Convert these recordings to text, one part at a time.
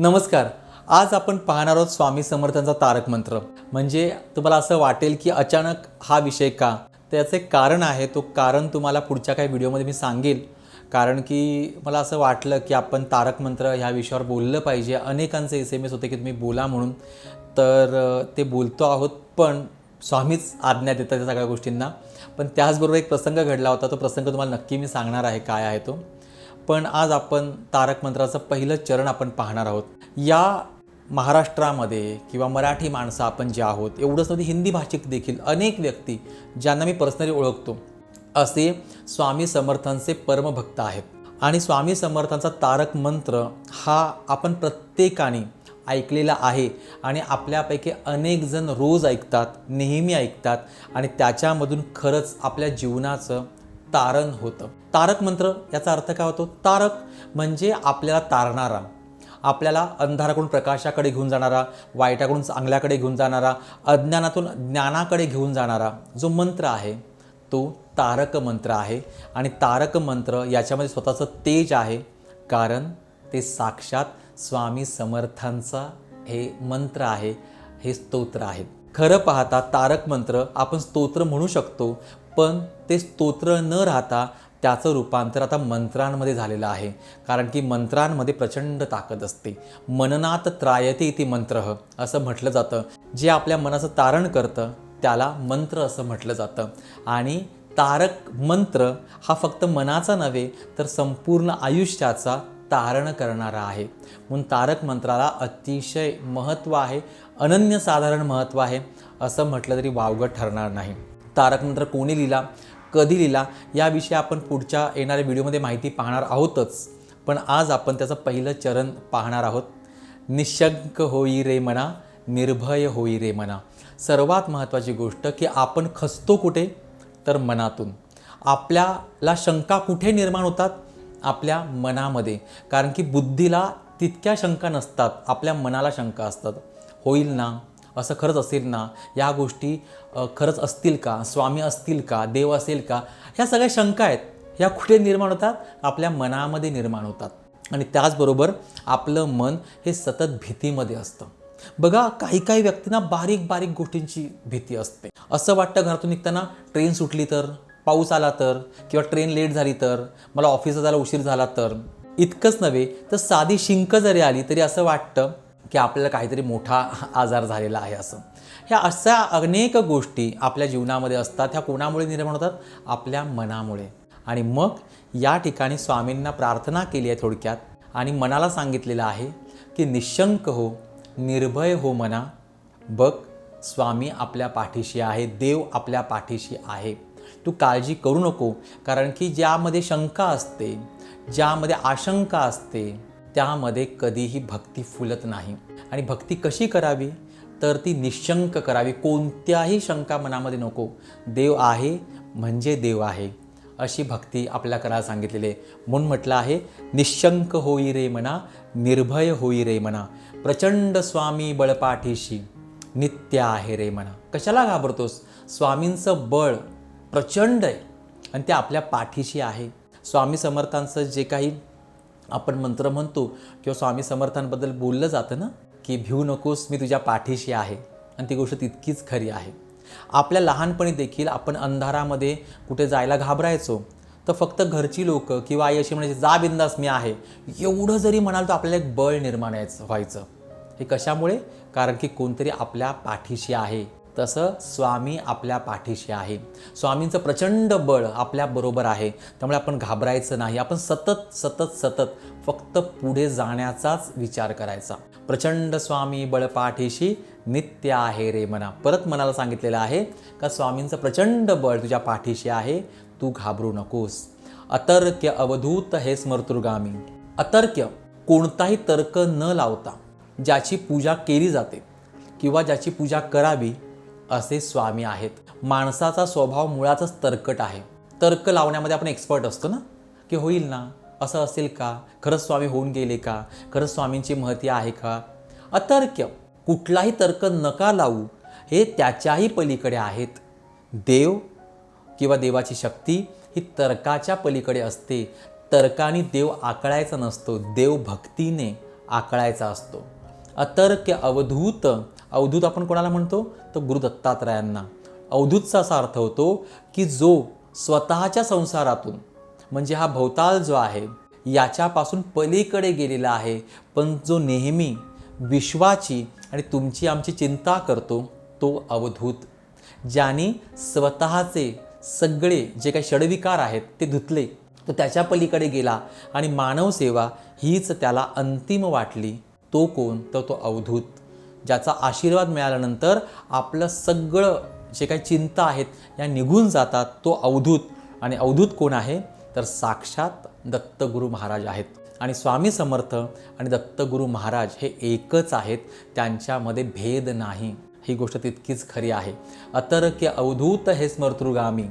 नमस्कार. आज आपण पाहणार आहोत स्वामी समर्थांचा तारक मंत्र. म्हणजे तुम्हाला असं वाटेल की अचानक हा विषय का? त्याचं एक कारण आहे तो कारण तुम्हाला पुढच्या काही व्हिडिओमध्ये मी सांगेल. कारण की मला असं वाटलं की आपण तारक मंत्र ह्या विषयावर बोललं पाहिजे. अनेकांचे एस एम एस होते की तुम्ही बोला म्हणून. तर ते बोलतो आहोत पण स्वामीच आज्ञा देतात त्या सगळ्या गोष्टींना. पण त्याचबरोबर एक प्रसंग घडला होता. तो प्रसंग तुम्हाला नक्की मी सांगणार आहे काय आहे तो. पण आज आपण तारक मंत्राचं पहिलं चरण आपण पाहणार आहोत. या महाराष्ट्रामध्ये किंवा मराठी माणसं आपण जे आहोत एवढंच नव्हती हिंदी भाषिक देखील अनेक व्यक्ती ज्यांना मी पर्सनली ओळखतो असे स्वामी समर्थांचे परमभक्त आहेत. आणि स्वामी समर्थांचा तारक मंत्र हा आपण प्रत्येकाने ऐकलेला आहे आणि आपल्यापैकी अनेक जण रोज ऐकतात नेहमी ऐकतात आणि त्याच्यामधून खरंच आपल्या जीवनाचं तारण होतं. तारक मंत्र याचा अर्थ काय होतो? तारक म्हणजे आपल्याला तारणारा आपल्याला अंधाराकडून प्रकाशाकडे घेऊन जाणारा वाईटाकडून चांगल्याकडे घेऊन जाणारा अज्ञानातून ज्ञानाकडे घेऊन जाणारा जो मंत्र आहे तो तारक मंत्र आहे. आणि तारक मंत्र याच्यामध्ये स्वतःचं तेज आहे. कारण ते साक्षात स्वामी समर्थांचा हे मंत्र आहे हे स्तोत्र आहे. खरं पाहता तारक मंत्र आपण स्तोत्र म्हणू शकतो पण ते स्तोत्र न राहता त्याचं रूपांतर आता मंत्रांमध्ये झालेलं आहे. कारण की मंत्रांमध्ये प्रचंड ताकद असते. मननात त्रायते इति मंत्र असं म्हटलं जातं. जे आपल्या मनाचं तारण करतं त्याला मंत्र असं म्हटलं जातं. आणि तारक मंत्र हा फक्त मनाचा नव्हे तर संपूर्ण आयुष्याचा तारण करणारा आहे. म्हणून तारक मंत्राला अतिशय महत्त्व आहे. अनन्यसाधारण महत्त्व आहे. असं म्हटलं तरी वावगं ठरणार नाही. तारक मंत्र कोणी लिहिला कधी लिहिला याविषयी आपण पुढच्या येणाऱ्या व्हिडिओमध्ये माहिती पाहणार आहोतच. पण आज आपण त्याचं पहिलं चरण पाहणार आहोत. निशंक होई रे मना निर्भय होई रे मना. सर्वात महत्त्वाची गोष्ट की आपण खचतो कुठे? तर मनातून. आपल्याला शंका कुठे निर्माण होतात? आपल्या मनामध्ये. कारण की बुद्धीला तितक्या शंका नसतात आपल्या मनाला शंका असतात. होईल ना? असं खरंच असेल ना? या गोष्टी खरंच असतील का? स्वामी असतील का? देव असेल का? ह्या सगळ्या शंका आहेत. ह्या कुठे निर्माण होतात? आपल्या मनामध्ये निर्माण होतात. आणि त्याचबरोबर आपलं मन हे सतत भीतीमध्ये असतं. बघा काही काही व्यक्तींना बारीक बारीक गोष्टींची भीती असते. असं वाटतं घरातून निघताना ट्रेन सुटली तर? पाऊस आला तर? किंवा ट्रेन लेट झाली तर? मला ऑफिसला जायला उशीर झाला तर? इतकंच नव्हे तर साधी शिंक जरी आली तरी असं वाटतं की आपल्याला काहीतरी मोठा आजार झालेला आहे असं. ह्या अशा अनेक गोष्टी आपल्या जीवनामध्ये असतात ह्या कोणामुळे निर्माण होतात? आपल्या मनामुळे. आणि मग या ठिकाणी स्वामींना प्रार्थना केली आहे थोडक्यात आणि मनाला सांगितलेलं आहे की निशंक हो निर्भय हो मना बघ स्वामी आपल्या पाठीशी आहे देव आपल्या पाठीशी आहे. तू काळजी करू नको कारण की ज्यामध्ये शंका असते ज्यामध्ये आशंका असते त्यामध्ये कधीही भक्ती फुलत नाही. आणि भक्ती कशी करावी? तर ती निशंक करावी. कोणत्याही शंका मनामध्ये नको. देव आहे म्हणजे देव आहे. अशी भक्ती आपल्याला करायला सांगितलेली आहे. म्हणून म्हटलं आहे निशंक होई रे मना निर्भय होई रे मना प्रचंड स्वामी बळपाठीशी नित्य आहे रे मना. कशाला घाबरतोस? स्वामींचं बळ प्रचंड आहे आणि ते आपल्या पाठीशी आहे. स्वामी समर्थांचं जे काही आपण मंत्र म्हणतो किंवा स्वामी समर्थांबद्दल बोललं जातं ना की भिऊ नकोस मी तुझ्या पाठीशी आहे. आणि ती गोष्ट तितकीच खरी आहे. आपल्या लहानपणी देखील आपण अंधारामध्ये कुठे जायला घाबरायचो तर फक्त घरची लोक किंवा आई अशी म्हणायची जा बिंदास मी आहे. एवढं जरी म्हणाल तर आपल्याला एक बळ निर्माण यायचं व्हायचं. हे कशामुळे? कारण की कोणतरी आपल्या पाठीशी आहे. तसं स्वामी आपल्या पाठीशी आहे. स्वामींचं प्रचंड बळ आपल्याबरोबर आहे. त्यामुळे आपण घाबरायचं नाही. आपण सतत सतत सतत फक्त पुढे जाण्याचाच विचार करायचा. प्रचंड स्वामी बळ पाठीशी नित्य आहे रे मना. परत मनाला सांगितलेलं आहे का स्वामींचं प्रचंड बळ तुझ्या पाठीशी आहे. तू घाबरू नकोस. अतर्क्य अवधूत हे स्मर्तुर्गामी. अतर्क्य कोणताही तर्क न लावता ज्याची पूजा केली जाते किंवा ज्याची पूजा करावी असे स्वामी आहेत. माणसाचा स्वभाव मुळातच तर्कट आहे. तर्क लावण्यामध्ये आपण एक्सपर्ट असतो ना? की होईल ना? असं असेल का? खरंच स्वामी होऊन गेले का? खरंच स्वामींची महती आहे का? अतर्क्य कुठलाही तर्क नका लावू. हे त्याच्याही पलीकडे आहेत. देव किंवा देवाची शक्ती ही तर्काच्या पलीकडे असते. तर्काने देव आकळायचा नसतो. देव भक्तीने आकळायचा असतो. अतर्क्य अवधूत अवधूत आपण कोणाला म्हणतो? तर गुरु दत्तात्रयांना. अवधूतचा असा अर्थ होतो की जो स्वतःच्या संसारातून म्हणजे हा भवताल जो आहे याच्यापासून पलीकडे गेलेला आहे पण जो नेहमी विश्वाची आणि तुमची आमची चिंता करतो तो अवधूत. ज्याने स्वतःचे सगळे जे काही षडविकार आहेत ते धुतले तो त्याच्या पलीकडे गेला आणि मानवसेवा हीच त्याला अंतिम वाटली तो कोण? तर तो अवधूत. ज्याचा आशीर्वाद मिळाल्यानंतर आपलं सगळं जे काही चिंता आहेत या निघून जातात तो अवधूत. आणि अवधूत कोण आहे? तर साक्षात दत्तगुरू महाराज आहेत. आणि स्वामी समर्थ आणि दत्तगुरू महाराज हे एकच आहेत. त्यांच्यामध्ये भेद नाही. ही गोष्ट तितकीच खरी आहे. अतर्क्य अवधूत हे स्मर्तृगामी.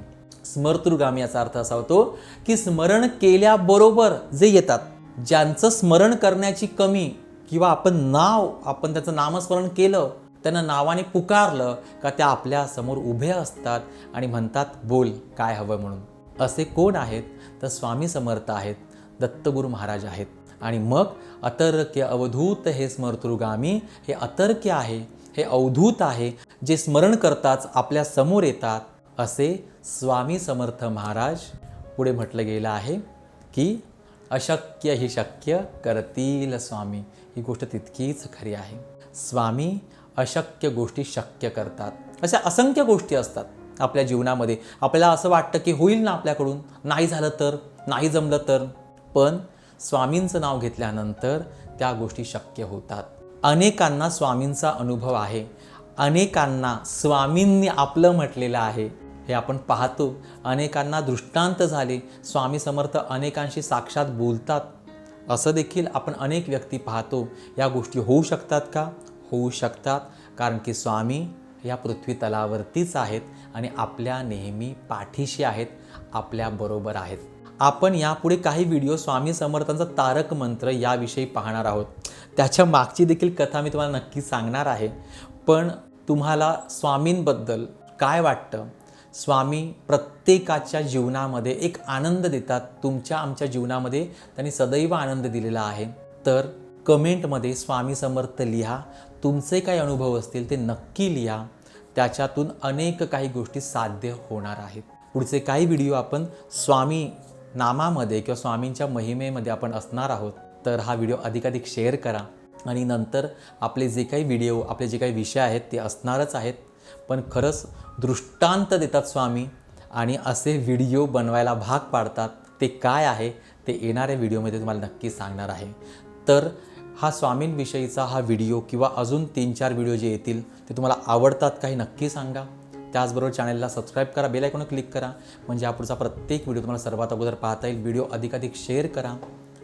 स्मर्तृगामी याचा अर्थ असा होतो की स्मरण केल्याबरोबर जे येतात ज्यांचं स्मरण करण्याची कमी किंवा आपण नाव आपण त्याचं नामस्मरण केलं त्यांना नावाने पुकारलं का त्या आपल्यासमोर उभे असतात आणि म्हणतात बोल काय हवं म्हणून. असे कोण आहेत? तर स्वामी समर्थ आहेत दत्तगुरू महाराज आहेत. आणि मग अतर्क्य अवधूत हे स्मर्तृगामी हे अतर्क्य आहे हे अवधूत आहे जे स्मरण करताच आपल्यासमोर येतात. असे स्वामी समर्थ महाराज पुढे म्हटलं गेलं आहे की अशक्य ही शक्य करतील स्वामी. ही गोष्ट तितकीच खरी आहे. स्वामी अशक्य गोष्टी शक्य करतात. अशा असंख्य गोष्टी असतात आपल्या जीवनामध्ये. आपल्याला असं वाटतं की होईल ना आपल्याकडून. नाही झालं तर नाही जमलं तर. पण स्वामींचं नाव घेतल्यानंतर त्या गोष्टी शक्य होतात. अनेकांना स्वामींचा अनुभव आहे. अनेकांना स्वामींनी आपलं म्हटलेलं आहे. हे आपण पाहतो. अनेकांना दृष्टांत झाले. स्वामी समर्थ अनेकांशी साक्षात बोलतात. असं देखील आपण अनेक व्यक्ती पाहतो. या गोष्टी होऊ शकतात का? होऊ शकतात. कारण की स्वामी या पृथ्वी तलावरतीच आहेत आणि आपल्या नेहमी पाठीशी आहेत. आपल्याबरोबर आहेत. आपण यापुढे काही व्हिडिओ स्वामी समर्थांचा तारक मंत्र याविषयी पाहणार आहोत. त्याच्या मागची देखील कथा मी तुम्हाला नक्की सांगणार आहे. पण तुम्हाला स्वामींबद्दल काय वाटतं? स्वामी प्रत्येकाच्या जीवनामध्ये एक आनंद देतात. तुमच्या आमच्या जीवनामध्ये त्यांनी सदैव आनंद दिलेला आहे. तर कमेंटमध्ये स्वामी समर्थ लिहा. तुमचे काही अनुभव असतील ते नक्की लिहा. त्याच्यातून अनेक काही गोष्टी साध्य होणार आहेत. पुढचे काही व्हिडिओ आपण स्वामी नामामध्ये किंवा स्वामींच्या महिमेमध्ये आपण असणार आहोत. तर हा व्हिडिओ अधिकाधिक शेअर करा. आणि नंतर आपले जे काही व्हिडिओ आपले जे काही विषय आहेत ते असणारच आहेत. पण खरंच दृष्टांत देतात स्वामी आणि असे व्हिडिओ बनवायला भाग पाडतात ते काय आहे ते येणाऱ्या व्हिडिओमध्ये तुम्हाला नक्की सांगणार आहे. तर हा स्वामींविषयीचा हा व्हिडिओ किंवा अजून तीन चार व्हिडिओ जे येतील ते तुम्हाला आवडतात काही नक्की सांगा. त्याचबरोबर चॅनलला सबस्क्राईब करा बेल आयकॉनवर क्लिक करा. म्हणजे यापुढचा प्रत्येक व्हिडिओ तुम्हाला सर्वात अगोदर पाहता येईल. व्हिडिओ अधिकाधिक शेअर करा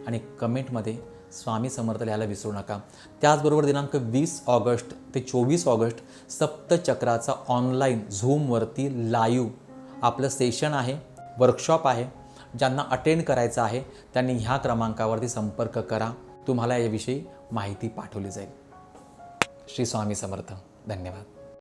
आणि कमेंटमध्ये स्वामी समर्थ लिहायला विसरू नका. त्याचबरोबर दिनांक वीस ऑगस्ट ते चोवीस ऑगस्ट सप्तचक्राचा ऑनलाईन झूमवरती लाईव्ह आपलं सेशन आहे वर्कशॉप आहे. ज्यांना अटेंड करायचं आहे त्यांनी ह्या क्रमांकावरती संपर्क करा. तुम्हाला याविषयी माहिती पाठवली जाईल. श्री स्वामी समर्थ. धन्यवाद.